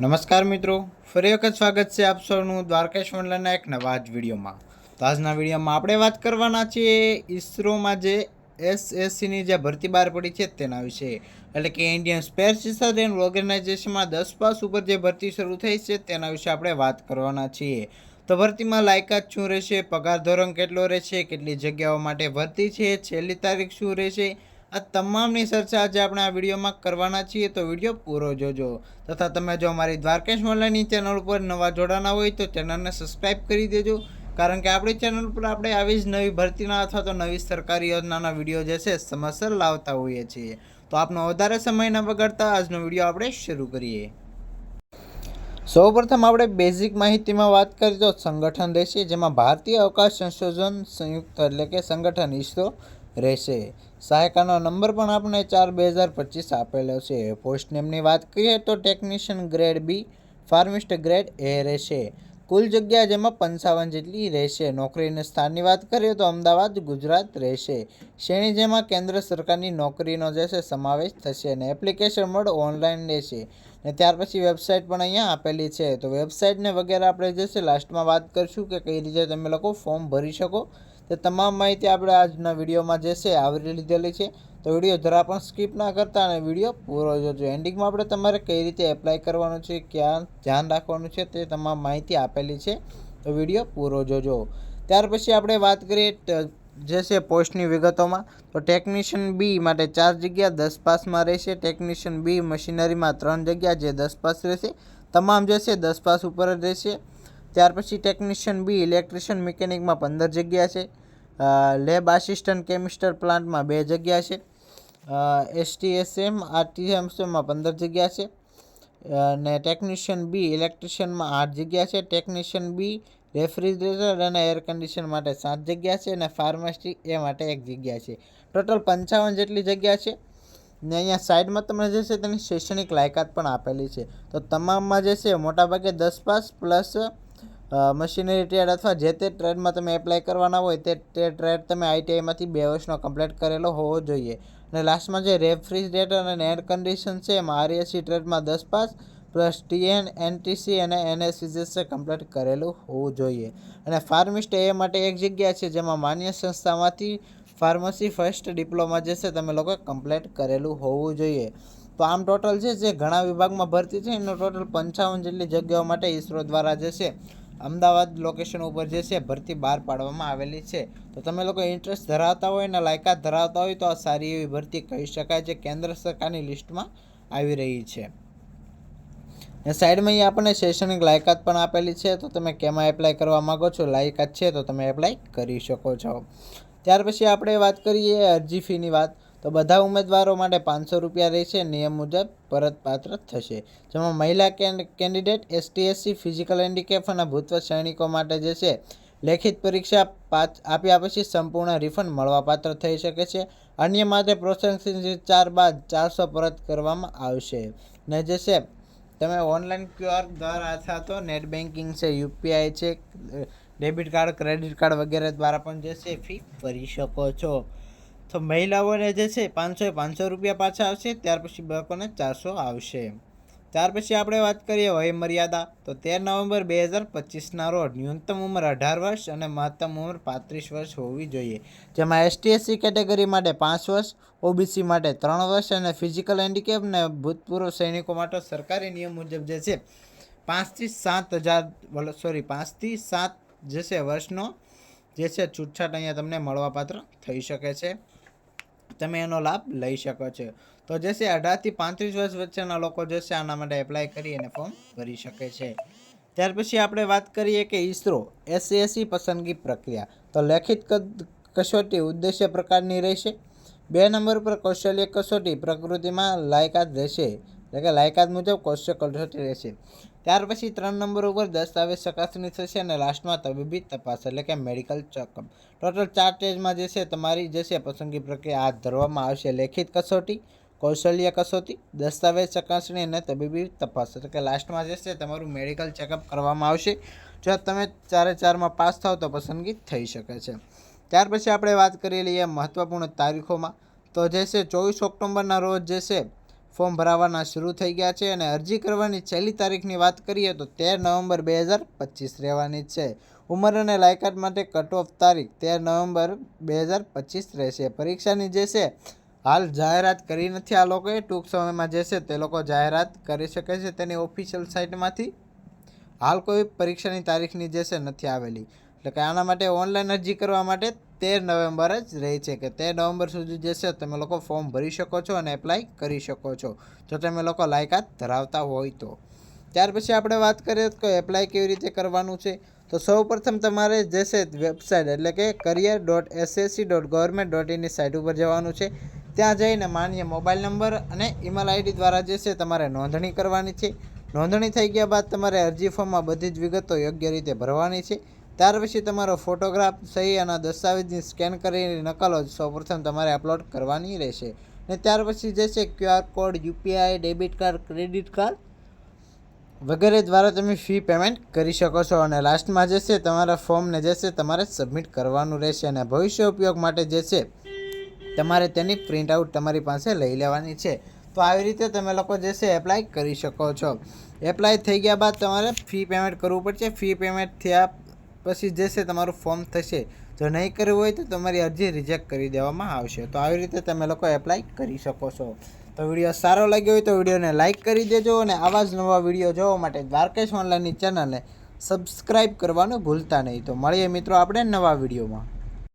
નમસ્કાર મિત્રો. ફરી વખત સ્વાગત છે આપ સૌનું દ્વારકેશ મંડળના એક નવા જ વિડીયોમાં. તો આજના વિડીયોમાં આપણે વાત કરવાના છીએ ઈસરોમાં જે એસએસસીની જે ભરતી બહાર પડી છે તેના વિશે. એટલે કે ઇન્ડિયન સ્પેસ રિસર્ચ એન્ડ ઓર્ગેનાઇઝેશનમાં દસ પાસ ઉપર જે ભરતી શરૂ થઈ છે તેના વિશે આપણે વાત કરવાના છીએ. તો ભરતીમાં લાયકાત શું રહેશે? પગાર ધોરણ કેટલો રહેશે? કેટલી જગ્યાઓ માટે ભરતી છે? છેલ્લી તારીખ શું રહેશે? આ તમામની ચર્ચા આજે આપણે આ વિડીયોમાં કરવાના છીએ, તો વીડિયો પૂરો જોજો. તથા તમે જો અમારી દ્વારકેશ મોલાની ચેનલ ઉપર નવા જોડાના હોય તો ચેનલને સબસ્ક્રાઈબ કરી દેજો. કારણ કે આપણી ચેનલ પર આપણે આવી જ નવી ભરતીના અથવા તો નવી સરકારી યોજનાના વીડિયો જે છે, સમયસર લાવતા હોઈએ છીએ. તો આપનો વધારે સમય ન બગાડતા આજનો વીડિયો આપણે શરૂ કરીએ. સૌપ્રથમ આપણે બેઝિક માહિતીમાં વાત કરીએ તો સંગઠન રહેશે, જેમાં ભારતીય અવકાશ સંશોધન સંયુક્ત એટલે કે સંગઠન ઇસરો રહેશે. સહાયકાનો નંબર પણ આપણે ચાર બે હજાર પચીસ આપેલો છે. પોસ્ટ નેમની વાત કરીએ તો technician grade B pharmacist grade A રહેશે. કુલ જગ્યા જેમાં પંચાવન જેટલી રહેશે. નોકરીના સ્થાનની વાત કરીએ તો અમદાવાદ, ગુજરાત રહેશે. શ્રેણી જેમાં કેન્દ્ર સરકારની નોકરીનો જે છે સમાવેશ થશે અને એપ્લિકેશન મોડ ઓનલાઈન રહેશે. ને ત્યાર પછી વેબસાઇટ પણ અહીંયા આપેલી છે. તો વેબસાઇટને વગેરે આપણે જે છે લાસ્ટમાં વાત કરીશું કે કઈ રીતે તમે લોકો ફોર્મ ભરી શકો. તે તમામ માહિતી આપણે આજના વિડીયોમાં જે છે આવરી લીધેલી છે. તો વીડિયો જરા પણ સ્કીપ ના કરતા અને વીડિયો પૂરો જોજો. એન્ડિંગમાં આપણે તમારે કઈ રીતે એપ્લાય કરવાનું છે, ક્યાં ધ્યાન રાખવાનું છે તે તમામ માહિતી આપેલી છે. તો વીડિયો પૂરો જોજો. ત્યાર પછી આપણે વાત કરીએ જે છે પોસ્ટની વિગતોમાં. તો ટેકનિશિયન બી માટે ચાર જગ્યા દસ પાસમાં રહેશે. ટેકનિશિયન બી મશીનરીમાં ત્રણ જગ્યા જે દસ પાસ રહેશે. તમામ જે છે દસ પાસ ઉપર જ રહેશે. ત્યાર પછી ટેકનિશિયન બી ઇલેક્ટ્રિશિયન મિકેનિકમાં પંદર જગ્યા છે. લેબ આસિસ્ટન્ટ કેમિસ્ટર પ્લાન્ટમાં બે જગ્યા છે. એસટીએસએમ આરટીએમસીમાં પંદર જગ્યા છે. અને ટેકનિશિયન બી ઇલેક્ટ્રિશિયનમાં આઠ જગ્યા છે. ટેકનિશિયન બી રેફ્રિજરેટર અને એર કન્ડિશન માટે સાત જગ્યા છે અને ફાર્મસી એ માટે એક જગ્યા છે. ટોટલ પંચાવન જેટલી જગ્યા છે. ને અહીંયા સાઈડમાં તમને જે છે તેની શૈક્ષણિક લાયકાત પણ આપેલી છે. તો તમામમાં જે છે મોટાભાગે દસ પાસ પ્લસ મશીનરી ટ્રેડ અથવા જે તે ટ્રેડમાં તમે એપ્લાય કરવાના હોય તે તે ટ્રેડ તમે આઈટીઆઈમાંથી બે વર્ષનો કમ્પ્લીટ કરેલો હોવો જોઈએ. અને લાસ્ટમાં જે રેફ્રિજરેટર અને એર કન્ડિશન છે એમાં આરએસસી ટ્રેડમાં દસ પાસ પ્લસ ટીએન, એનટીસી અને એનએસસીજેસે કમ્પ્લીટ કરેલું હોવું જોઈએ. અને ફાર્મિસ્ટ એ માટે એક જગ્યા છે જેમાં માન્ય સંસ્થામાંથી ફાર્મસી ફર્સ્ટ ડિપ્લોમા જે છે તમે લોકો કમ્પ્લીટ કરેલું હોવું જોઈએ. તો આમ ટોટલ છે જે ઘણા વિભાગમાં ભરતી છે એનો ટોટલ પંચાવન જેટલી જગ્યાઓ માટે ઈસરો દ્વારા જે છે અમદાવાદ લોકેશન ઉપર જે છે, ભરતી બહાર પાડવામાં આવેલી છે. તો તમે લોકો ઇન્ટરેસ્ટ ધરાવતા હોય અને લાયકાત ધરાવતા હોય તો આ સારી એવી ભરતી કહી શકાય જે કેન્દ્ર સરકારની લિસ્ટમાં આવી રહી છે. ને સાઈડમાં અહીં આપણને શૈક્ષણિક લાયકાત પણ આપેલી છે. તો તમે કેમાં એપ્લાય કરવા માગો છો, લાયકાત છે, તો તમે એપ્લાય કરી શકો છો. ત્યાર પછી આપણે વાત કરીએ અરજી ફીની વાત. તો બધા ઉમેદવારો માટે પાંચસો રૂપિયા રહેશે. નિયમ મુજબ પરતપાત્ર થશે. જેમાં મહિલા can- candidate, STSC, physical handicap અને ભૂતવ સૈનિકો માટે જે છે, લેખિત પરીક્ષા આપ્યા પછી સંપૂર્ણ રિફંડ મળવાપાત્ર થઈ શકે છે. અન્ય માટે પ્રોસેસિંગ ચાર બાદ ચારસો પરત કરવામાં આવશે. ને જે છે, તમે ઓનલાઈન ક્યુઆર દ્વારા અથવા તો નેટ બેન્કિંગ છે, યુપીઆઈ છે ડેબિટ કાર્ડ, ક્રેડિટ કાર્ડ વગેરે દ્વારા પણ જે છે, ફી ભરી શકો છો. તો મહિલાઓને જે છે પાંચસો પાંચસો રૂપિયા પાછા આવશે, ત્યાર પછી બાળકોને ચારસો આવશે. ત્યાર પછી આપણે વાત કરીએ વય મર્યાદા. તો તેર નવેમ્બર બે હજાર પચીસના રોજ ન્યૂનતમ ઉંમર અઢાર વર્ષ અને મહત્તમ ઉંમર પાંત્રીસ વર્ષ હોવી જોઈએ. જેમાં એસટી એસસી કેટેગરી માટે પાંચ વર્ષ ઓબીસી માટે ત્રણ વર્ષ અને ફિઝિકલ હેન્ડીકેપ અને ભૂતપૂર્વ સૈનિકો માટે સરકારી નિયમ મુજબ જે છે પાંચથી સાત હજાર સોરી, પાંચથી સાત જે છે વર્ષનો જે છે છૂટછાટ અહીંયા તમને મળવાપાત્ર થઈ શકે છે. તમે એનો લાભ લઈ શકો છો. તો જે અઢારથી પાંત્રીસ વર્ષ વચ્ચેના લોકો જે છે, આના માટે એપ્લાય કરી અને ફોર્મ ભરી શકે છે. ત્યાર પછી આપણે વાત કરીએ કે ઈસરો એસસીએસસી પસંદગી પ્રક્રિયા. તો લેખિત કદ- કસોટી ઉદ્દેશ્ય પ્રકારની રહેશે. બે નંબર પર કૌશલ્ય કસોટી પ્રકૃતિમાં લાયકાત રહેશે. એટલે કે લાયકાત મુજબ કૌશલ્ય કસોટી રહેશે. ત્યાર પછી ત્રણ નંબર ઉપર દસ્તાવેજ ચકાસણી થશે અને લાસ્ટમાં તબીબી તપાસ એટલે કે મેડિકલ ચેકઅપ ટોટલ ચાર સ્ટેજમાં જે છે, તમારી જે છે, પસંદગી પ્રક્રિયા હાથ ધરવામાં આવશે. લેખિત કસોટી, કૌશલ્ય કસોટી, દસ્તાવેજ ચકાસણી અને તબીબી તપાસ. એટલે કે લાસ્ટમાં જે છે, તમારું મેડિકલ ચેકઅપ કરવામાં આવશે. જો તમે ચારે ચારમાં પાસ થાવ તો પસંદગી થઈ શકે છે. ત્યાર પછી આપણે વાત કરી લઈએ મહત્ત્વપૂર્ણ તારીખોમાં. તો જે છે, ચોવીસ ઓક્ટોબરના રોજ જે છે ફોર્મ ભરાવાના શરૂ થઈ ગયા છે અને અરજી કરવાની છેલ્લી તારીખની વાત કરીએ તો તેર નવેમ્બર બે હજાર પચીસ રહેવાની છે. ઉંમર અને લાયકાત માટે કટ ઓફ તારીખ તેર નવેમ્બર બે હજાર પચીસ રહેશે. પરીક્ષાની જે છે, હાલ જાહેરાત કરી નથી આ લોકોએ, ટૂંક સમયમાં જે છે તે લોકો જાહેરાત કરી શકે છે તેની ઓફિશિયલ સાઇટમાંથી હાલ કોઈ પરીક્ષાની તારીખની જે છે નથી આવેલી. એટલે કે આના માટે ઓનલાઈન અરજી કરવા માટે તેર નવેમ્બર જ રહે છે કે તેર નવેમ્બર સુધી જે છે તમે લોકો ફોર્મ ભરી શકો છો અને એપ્લાય કરી શકો છો. જો તમે લોકો લાયકાત ધરાવતા હોય તો. ત્યાર પછી આપણે વાત કરીએ તો એપ્લાય કેવી રીતે કરવાનું છે? તો સૌ પ્રથમ તમારે જે છે વેબસાઇટ એટલે કે career dot SSC dot government dot ઇનની site ઉપર જવાનું છે. ત્યાં જઈને માન્ય મોબાઈલ નંબર અને ઈમેલ આઈડી દ્વારા જે છે તમારે નોંધણી કરવાની છે. નોંધણી થઈ ગયા બાદ તમારે અરજી ફોર્મમાં બધી જ વિગતો યોગ્ય રીતે ભરવાની છે. ત્યાર પછી તમારો ફોટોગ્રાફ સહી અને દસ્તાવેજની સ્કેન કરીને નકલો જ સૌપ્રથમ તમારે અપલોડ કરવાની રહેશે. ને ત્યાર પછી જે છે QR code UPI debit card, credit card વગેરે દ્વારા તમે ફી પેમેન્ટ કરી શકો છો. અને લાસ્ટમાં જે છે તમારા ફોર્મને જે છે તમારે સબમિટ કરવાનું રહેશે અને ભવિષ્ય ઉપયોગ માટે જે છે તમારે તેની પ્રિન્ટ આઉટ તમારી પાસે લઈ લેવાની છે. તો આવી રીતે તમે લોકો જે છે એપ્લાય કરી શકો છો. એપ્લાય થઈ ગયા બાદ તમારે ફી પેમેન્ટ કરવું પડશે. ફી પેમેન્ટ થયા પછી જે છે તમારું ફોર્મ થશે, જો નહીં કરવું હોય તો તમારી અરજી રિજેક્ટ કરી દેવામાં આવશે. તો આવી રીતે તમે લોકો એપ્લાય કરી શકો છો. તો વીડિયો સારો લાગ્યો હોય તો વિડીયોને લાઇક કરી દેજો અને આવા જ નવા વીડિયો જોવા માટે દ્વારકેશ ઓનલાઈનની ચેનલને સબસ્ક્રાઈબ કરવાનું ભૂલતા નહીં. તો મળીએ મિત્રો આપણે નવા વિડીયોમાં.